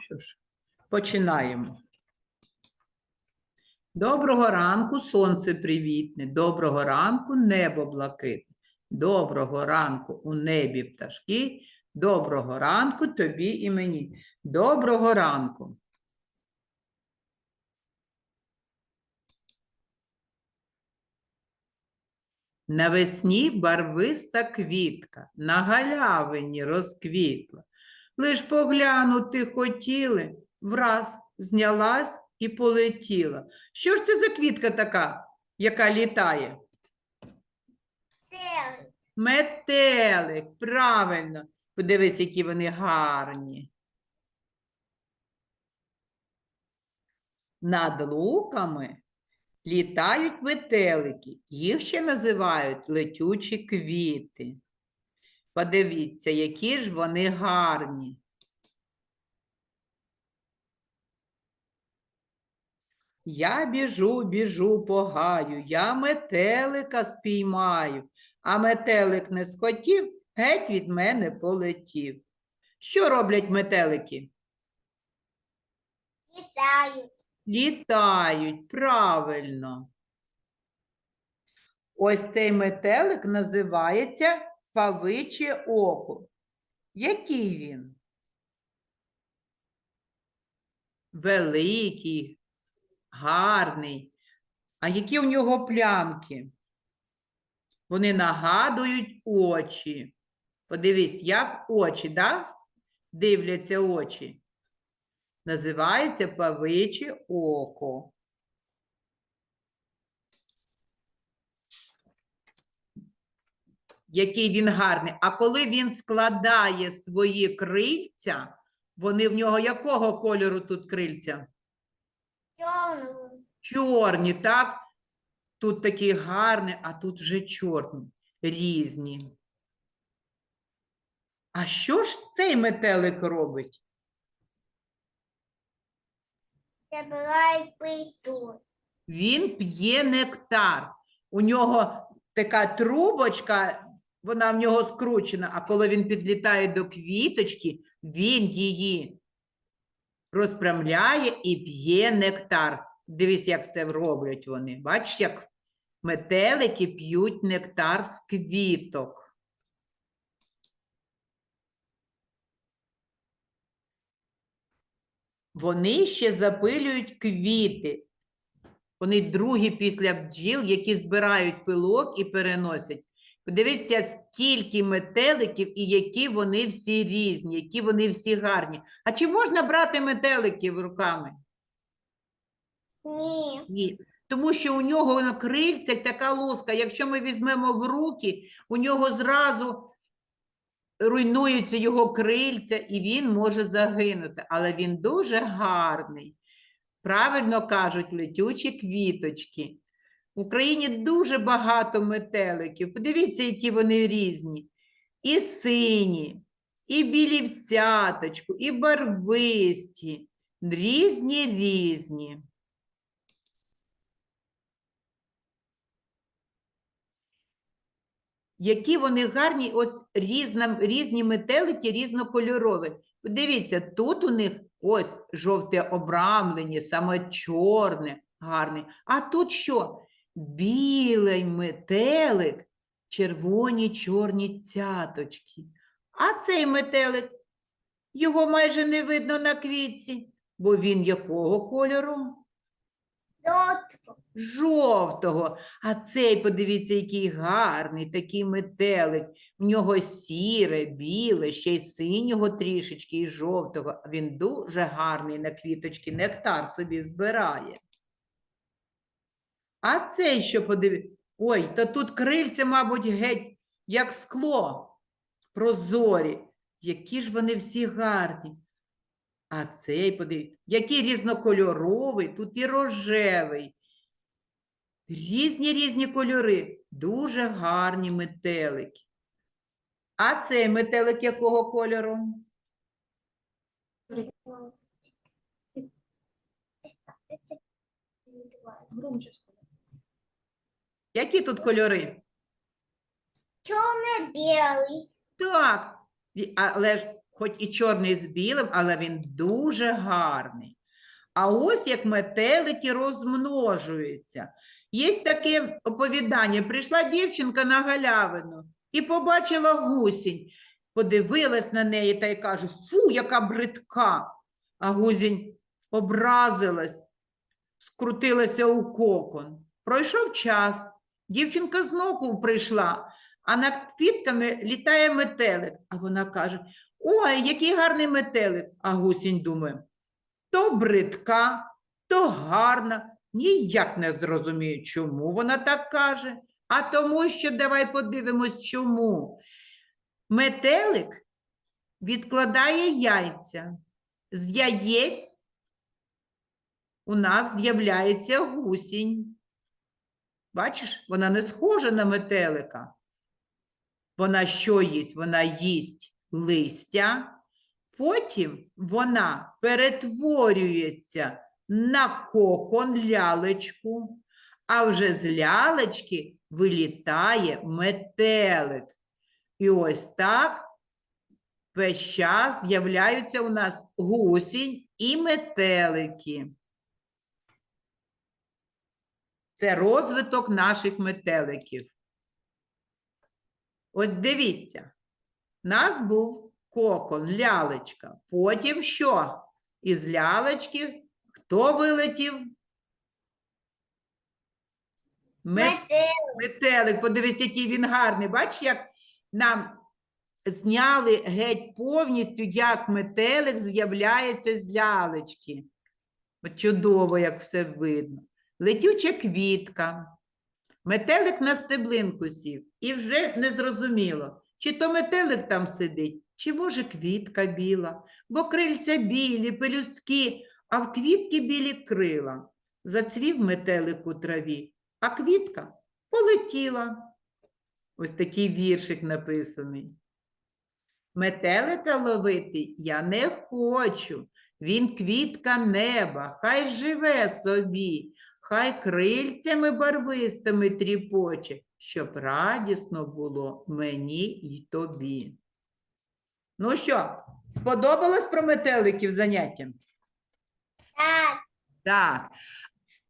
Що ж, починаємо. Доброго ранку, сонце привітне. Доброго ранку, небо блакитне. Доброго ранку у небі пташки. Доброго ранку тобі і мені. Доброго ранку. Навесні барвиста квітка на галявині розквітла. Лиш поглянути хотіли, враз знялась і полетіла. Що ж це за квітка така, яка літає? Телик. Метелик, правильно. Подивись, які вони гарні. Над луками літають метелики. Їх ще називають летючі квіти. Подивіться, які ж вони гарні. Я біжу, біжу по гаю, я метелика спіймаю, а метелик не схотів, геть від мене полетів. Що роблять метелики? Літають. Літають, правильно. Ось цей метелик називається павиче око. Який він? Великий, гарний. А які у нього плямки? Вони нагадують очі. Подивись, як очі, да? Дивляться очі. Називається павиче око. Який він гарний. А коли він складає свої крильця, вони в нього якого кольору тут крильця? Чорну. Чорні, так? Тут такі гарні, а тут вже чорні, різні. А що ж цей метелик робить? Забирають плиту. Він п'є нектар. У нього така трубочка, вона в нього скручена, а коли він підлітає до квіточки, він її розпрямляє і п'є нектар. Дивись, як це роблять вони. Бачиш, як метелики п'ють нектар з квіток. Вони ще запилюють квіти. Вони другі після бджіл, які збирають пилок і переносять. Подивіться, скільки метеликів і які вони всі різні, які вони всі гарні. А чи можна брати метеликів руками? Ні. Ні. Тому що у нього на крильцях така луска. Якщо ми візьмемо в руки, у нього зразу руйнуються його крильця, і він може загинути. Але він дуже гарний. Правильно кажуть, летючі квіточки. В Україні дуже багато метеликів. Подивіться, які вони різні. І сині, і білі в цяточку, і барвисті. Різні різні. Які вони гарні, ось різна, різні метелики різнокольорові. Подивіться, тут у них ось жовте обрамлення, саме чорне, гарне. А тут що? Білий метелик, червоні чорні цяточки. А цей метелик, його майже не видно на квітці, бо він якого кольору? Жовту. Жовтого. А цей, подивіться, який гарний такий метелик. В нього сіре, біле, ще й синього трішечки і жовтого. Він дуже гарний на квіточки, нектар собі збирає. А цей що подивіться? Ой, та тут крильця, мабуть, геть, як скло, прозорі. Які ж вони всі гарні. А цей, подивіться, який різнокольоровий, тут і рожевий. Різні різні кольори, дуже гарні метелики. А цей метелик якого кольору? Які тут кольори? Чорно-білий. Так, але ж хоч і чорний з білим, але він дуже гарний. А ось як метелики розмножуються. Є таке оповідання. Прийшла дівчинка на галявину і побачила гусінь. Подивилась на неї та й каже: Фу, яка бридка. А гузінь образилась, скрутилася у кокон. Пройшов час. Дівчинка знову прийшла, а над квітками літає метелик. А вона каже: Ой, який гарний метелик. А гусінь думає, то бридка, то гарна. Ніяк не зрозумію, чому вона так каже. А тому, що давай подивимось, чому. Метелик відкладає яйця. З яєць у нас з'являється гусінь. Бачиш, вона не схожа на метелика. Вона що їсть? Вона їсть листя, потім вона перетворюється на кокон лялечку, а вже з лялечки вилітає метелик. І ось так весь час з'являються у нас гусінь і метелики. Це розвиток наших метеликів. Ось дивіться, у нас був кокон, лялечка. Потім що? Із лялечки хто вилетів? Метелик. Метелик, подивись, який він гарний. Бач, як нам зняли геть повністю, як метелик з'являється з лялечки. От чудово, як все видно. Летюча квітка. Метелик на стеблинку сів. І вже не зрозуміло, чи то метелик там сидить, чи може квітка біла, бо крильця білі, пелюстки, а в квітки білі крила. Зацвів метелик у траві, а квітка полетіла. Ось такий віршик написаний. Метелика ловити я не хочу. Він квітка неба, хай живе собі, хай крильцями барвистими тріпоче, щоб радісно було мені й тобі. Ну що, сподобалось про метеликів заняття? Так. Так.